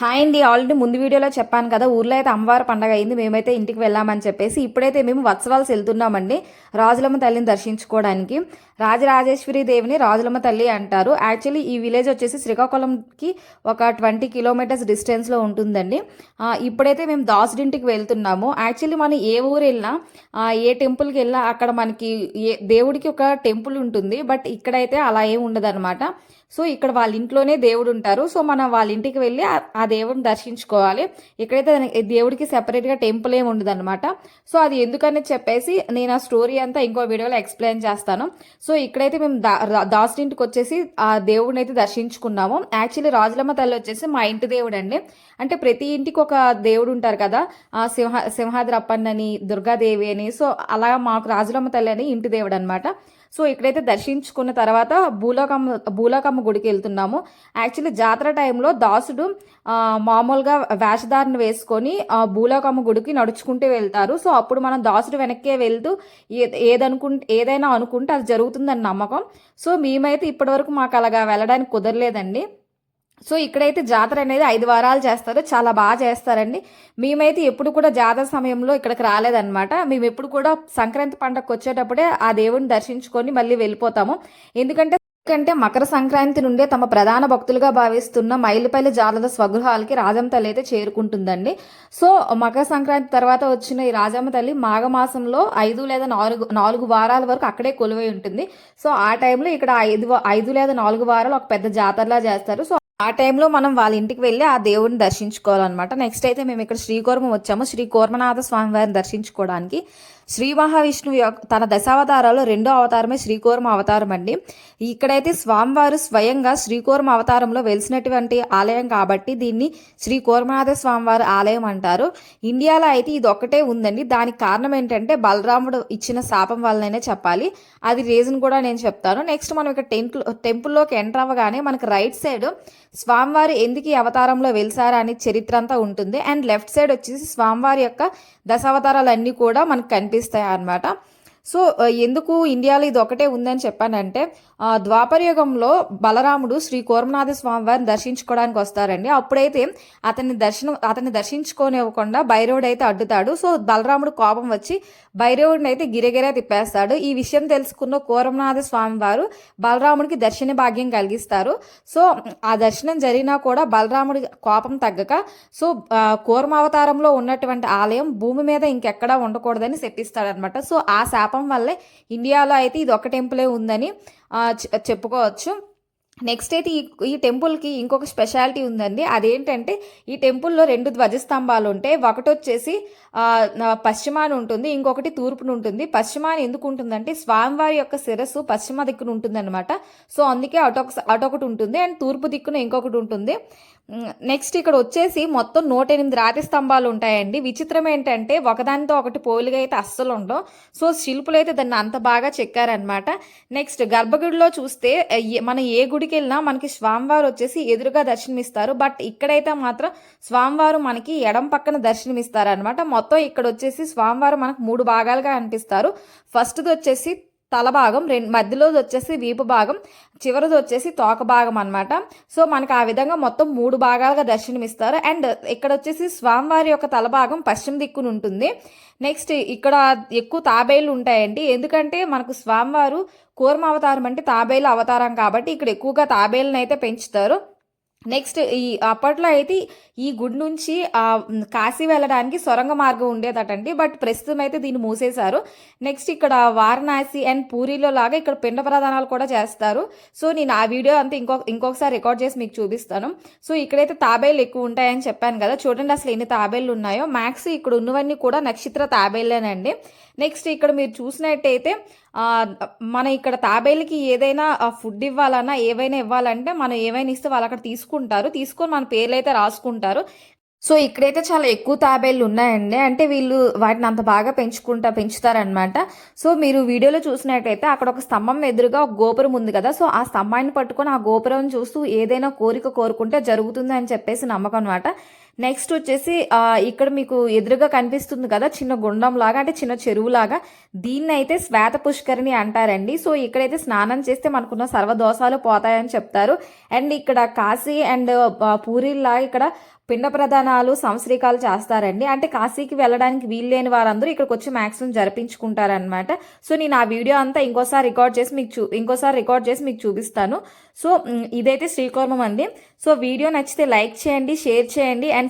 Hi అండి already ముందు వీడియోలో చెప్పాను కదా ఊర్లో అయితే అమ్మవారి పండగ అయింది మేమైతే ఇంటికి వెళ్ళామని చెప్పేసి ఇప్పుడైతే మేము వత్సవాల్సి వెళ్తున్నామండి రాజులమ్మ తల్లిని దర్శించుకోవడానికి. రాజరాజేశ్వరి దేవిని రాజులమ్మ తల్లి అంటారు. యాక్చువల్లీ ఈ విలేజ్ వచ్చేసి శ్రీకాకుళంకి ఒక ట్వంటీ కిలోమీటర్స్ డిస్టెన్స్లో ఉంటుందండి. ఇప్పుడైతే మేము దాసుడింటికి వెళ్తున్నాము. యాక్చువల్లీ మనం ఏ ఊరు వెళ్ళినా ఏ టెంపుల్కి వెళ్ళినా అక్కడ మనకి ఏ దేవుడికి ఒక టెంపుల్ ఉంటుంది బట్ ఇక్కడైతే అలా ఏం ఉండదు సో ఇక్కడ వాళ్ళ ఇంట్లోనే దేవుడు ఉంటారు. సో మనం వాళ్ళ ఇంటికి వెళ్ళి ఆ దేవుడిని దర్శించుకోవాలి. ఇక్కడైతే దేవుడికి సెపరేట్గా టెంపుల్ ఏమి ఉండదు అనమాట సో అది ఎందుకని చెప్పేసి నేను ఆ స్టోరీ అంతా ఇంకో వీడియోలో ఎక్స్ప్లెయిన్ చేస్తాను. సో ఇక్కడైతే మేము దా ఇంటికి వచ్చేసి ఆ దేవుడిని అయితే దర్శించుకున్నాము. యాక్చువల్లీ రాజులమ్మ తల్లి వచ్చేసి మా ఇంటి దేవుడు అండి అంటే ప్రతి ఇంటికి ఒక దేవుడు ఉంటారు కదా. ఆ సింహ సింహాద్రప్పన్నని దుర్గాదేవి అని. సో అలా మాకు రాజులమ్మ తల్లి అని ఇంటి దేవుడు అనమాట సో ఇక్కడైతే దర్శించుకున్న తర్వాత భూలోకమ్మ భూలోకమ్మ గుడికి వెళ్తున్నాము. యాక్చువల్లీ జాతర టైంలో దాసుడు మామూలుగా వేషధారణ వేసుకొని భూలోకమ్మ గుడికి నడుచుకుంటూ వెళ్తారు. సో అప్పుడు మనం దాసుడు వెనక్కే వెళ్తూ ఏ ఏదనుకుంటే ఏదైనా అనుకుంటే అది జరుగుతుందని నమ్మకం. సో మేమైతే ఇప్పటివరకు మాకు అలాగా వెళ్ళడానికి కుదరలేదండి. సో ఇక్కడైతే జాతర అనేది ఐదు వారాలు చేస్తారు. చాలా బాగా చేస్తారండి. మేమైతే ఎప్పుడు కూడా జాతర సమయంలో ఇక్కడికి రాలేదన్నమాట. మేము ఎప్పుడు కూడా సంక్రాంతి పండగకు వచ్చేటప్పుడే ఆ దేవుడిని దర్శించుకొని మళ్ళీ వెళ్ళిపోతాము. ఎందుకంటే ఎందుకంటే మకర సంక్రాంతి నుండే తమ ప్రధాన భక్తులుగా భావిస్తున్న మైలుపల్లి జాలద స్వగృహాలకి రాజమ్మ తల్లి అయితే చేరుకుంటుందండి. సో మకర సంక్రాంతి తర్వాత వచ్చిన ఈ రాజమ్మ తల్లి మాఘమాసంలో ఐదు లేదా నాలుగు నాలుగు వారాల వరకు అక్కడే కొలువై ఉంటుంది. సో ఆ టైంలో ఇక్కడ ఐదు ఐదు లేదా నాలుగు వారాలు ఒక పెద్ద జాతరలా చేస్తారు. సో ఆ టైంలో మనం వాళ్ళ ఇంటికి వెళ్ళి ఆ దేవుడిని దర్శించుకోవాలన్నమాట. నెక్స్ట్ అయితే మేము ఇక్కడ శ్రీకూర్మం వచ్చాము. శ్రీ కూర్మనాథ స్వామి వారిని దర్శించుకోవడానికి శ్రీ మహావిష్ణువు యొక్క తన దశావతారాల్లో రెండో అవతారమే శ్రీకూర్మ అవతారం అండి. ఇక్కడైతే స్వామివారు స్వయంగా శ్రీకూర్మ అవతారంలో వెలిసినటువంటి ఆలయం కాబట్టి దీన్ని శ్రీ కూర్మనాథ స్వామివారి ఆలయం అంటారు. ఇండియాలో అయితే ఇది ఒక్కటే ఉందండి. దానికి కారణం ఏంటంటే బలరాముడు ఇచ్చిన శాపం వల్లనే చెప్పాలి. అది రీజన్ కూడా నేను చెప్తాను. నెక్స్ట్ మనం ఇక్కడ టెంపుల్ టెంపుల్లోకి ఎంటర్ అవ్వగానే మనకి రైట్ సైడ్ స్వామివారి ఎందుకు ఈ అవతారంలో వెలిసారా అని చరిత్ర అంతా ఉంటుంది. అండ్ లెఫ్ట్ సైడ్ వచ్చేసి స్వామివారి యొక్క దశావతారాలన్నీ కూడా మనకు కనిపిస్తాయి అన్నమాట సో ఎందుకు ఇండియాలో ఇది ఒకటే ఉందని చెప్పానంటే ద్వాపరయుగంలో బలరాముడు శ్రీ కోరమనాథ స్వామి వారిని దర్శించుకోవడానికి వస్తారండి. అప్పుడైతే అతన్ని దర్శనం అతన్ని దర్శించుకోనివ్వకుండా భైరవుడు అయితే అడ్డుతాడు. సో బలరాముడు కోపం వచ్చి భైరవుడిని అయితే గిరగిరా తిప్పేస్తాడు. ఈ విషయం తెలుసుకున్న కోరమనాథ స్వామి వారు బలరాముడికి దర్శన భాగ్యం కలిగిస్తారు. సో ఆ దర్శనం జరిగినా కూడా బలరాముడి కోపం తగ్గక సో కోరమావతారంలో ఉన్నటువంటి ఆలయం భూమి మీద ఇంకెక్కడా ఉండకూడదని చెప్పిస్తాడనమాట సో ఆ శాప వల్లే ఇండియాలో అయితే ఇది ఒక టెంపులే ఉందని చెప్పుకోవచ్చు. నెక్స్ట్ అయితే ఈ ఈ టెంపుల్కి ఇంకొక స్పెషాలిటీ ఉందండి. అదేంటంటే ఈ టెంపుల్లో రెండు ధ్వజస్తంభాలు ఉంటాయి ఒకటి వచ్చేసి పశ్చిమాన ఉంటుంది ఇంకొకటి తూర్పున ఉంటుంది. పశ్చిమాన ఎందుకు ఉంటుందంటే స్వామివారి యొక్క శిరస్సు పశ్చిమ దిక్కున ఉంటుందన్నమాట. సో అందుకే అటొక అటొకటి ఉంటుంది. అండ్ తూర్పు దిక్కున ఇంకొకటి ఉంటుంది. నెక్స్ట్ ఇక్కడ వచ్చేసి మొత్తం నూట ఎనిమిది రాతి స్తంభాలు ఉంటాయండి. విచిత్రం ఏంటంటే ఒకదానితో ఒకటి పోలిగా అయితే అస్సలు ఉండవు. సో శిల్పులు అయితే దాన్ని అంత బాగా చెక్కారనమాట నెక్స్ట్ గర్భగుడిలో చూస్తే ఏ- మనం ఏ గుడికి వెళ్ళినా మనకి స్వామివారు వచ్చేసి ఎదురుగా దర్శనమిస్తారు. బట్ ఇక్కడైతే మాత్రం స్వామివారు మనకి ఎడం పక్కన దర్శనమిస్తారనమాట మొత్తం ఇక్కడ వచ్చేసి స్వామివారు మనకు మూడు భాగాలుగా అనిపిస్తారు. ఫస్ట్ది వచ్చేసి తల భాగం రెండు మధ్యలోది వచ్చేసి వీపు భాగం చివరిది వచ్చేసి తోక భాగం అనమాట సో మనకు ఆ విధంగా మొత్తం మూడు భాగాలుగా దర్శనమిస్తారు. అండ్ ఇక్కడ వచ్చేసి స్వామివారి యొక్క తల భాగం పశ్చిమ దిక్కున ఉంటుంది. నెక్స్ట్ ఇక్కడ ఎక్కువ తాబేలు ఉంటాయండి. ఎందుకంటే మనకు స్వామివారు కూర్మ అవతారం అంటే తాబేలు అవతారం కాబట్టి ఇక్కడ ఎక్కువగా తాబేలను అయితే పెంచుతారు. నెక్స్ట్ ఈ అప్పట్లో అయితే ఈ గుడి నుంచి ఆ, కాశీ వెళ్ళడానికి సొరంగ మార్గం ఉండేదటండి. బట్ ప్రస్తుతం అయితే దీన్ని మూసేశారు. నెక్స్ట్ ఇక్కడ వారణాసి అండ్ పూరిలో లాగా ఇక్కడ పిండ ప్రదానాలు కూడా చేస్తారు. సో నేను ఆ వీడియో అంతా ఇంకొక ఇంకొకసారి రికార్డ్ చేసి మీకు చూపిస్తాను. సో ఇక్కడైతే తాబేలు ఎక్కువ ఉంటాయని చెప్పాను కదా. చూడండి అసలు ఎన్ని తాబేళ్ళు ఉన్నాయో. మ్యాక్స్ ఇక్కడ ఉన్నవన్నీ కూడా నక్షత్ర తాబేళ్ళేనండి నెక్స్ట్ ఇక్కడ మీరు చూసినట్టయితే మన ఇక్కడ తాబేలకి ఏదైనా ఫుడ్ ఇవ్వాలన్నా ఏవైనా ఇవ్వాలంటే మనం ఏవైనా ఇస్తే వాళ్ళు అక్కడ తీసుకుంటారు. తీసుకొని మన పేర్లు అయితే రాసుకుంటారు. సో ఇక్కడైతే చాలా ఎక్కువ తాబేళ్ళు ఉన్నాయండి. అంటే వీళ్ళు వాటిని అంత బాగా పెంచుకుంటా పెంచుతారనమాట సో మీరు వీడియోలో చూసినట్టయితే అక్కడ ఒక స్తంభం ఎదురుగా ఒక గోపురం ఉంది కదా. సో ఆ స్తంభాన్ని పట్టుకొని ఆ గోపురం చూస్తూ ఏదైనా కోరిక కోరుకుంటే జరుగుతుంది అని చెప్పేసి నమ్మకం అనమాట నెక్స్ట్ వచ్చేసి ఇక్కడ మీకు ఎదురుగా కనిపిస్తుంది కదా చిన్న గుండం లాగా అంటే చిన్న చెరువు లాగా. దీన్ని అయితే శ్వేత పుష్కరిణి అంటారండి. సో ఇక్కడైతే స్నానం చేస్తే మనకున్న సర్వదోషాలు పోతాయని చెప్తారు. అండ్ ఇక్కడ కాశీ అండ్ పూరిలాగా ఇక్కడ పిండ ప్రదానాలు సంశ్రీకాలు చేస్తారండి. అంటే కాశీకి వెళ్ళడానికి వీలు లేని వారందరూ ఇక్కడికి వచ్చి మ్యాక్సిమం జరిపించుకుంటారనమాట సో నేను ఆ వీడియో అంతా ఇంకోసారి రికార్డ్ చేసి మీకు చూ ఇంకోసారి రికార్డ్ చేసి మీకు చూపిస్తాను. సో ఇదైతే శ్రీకూర్మం అండి. సో వీడియో నచ్చితే లైక్ చేయండి షేర్ చేయండి. అండ్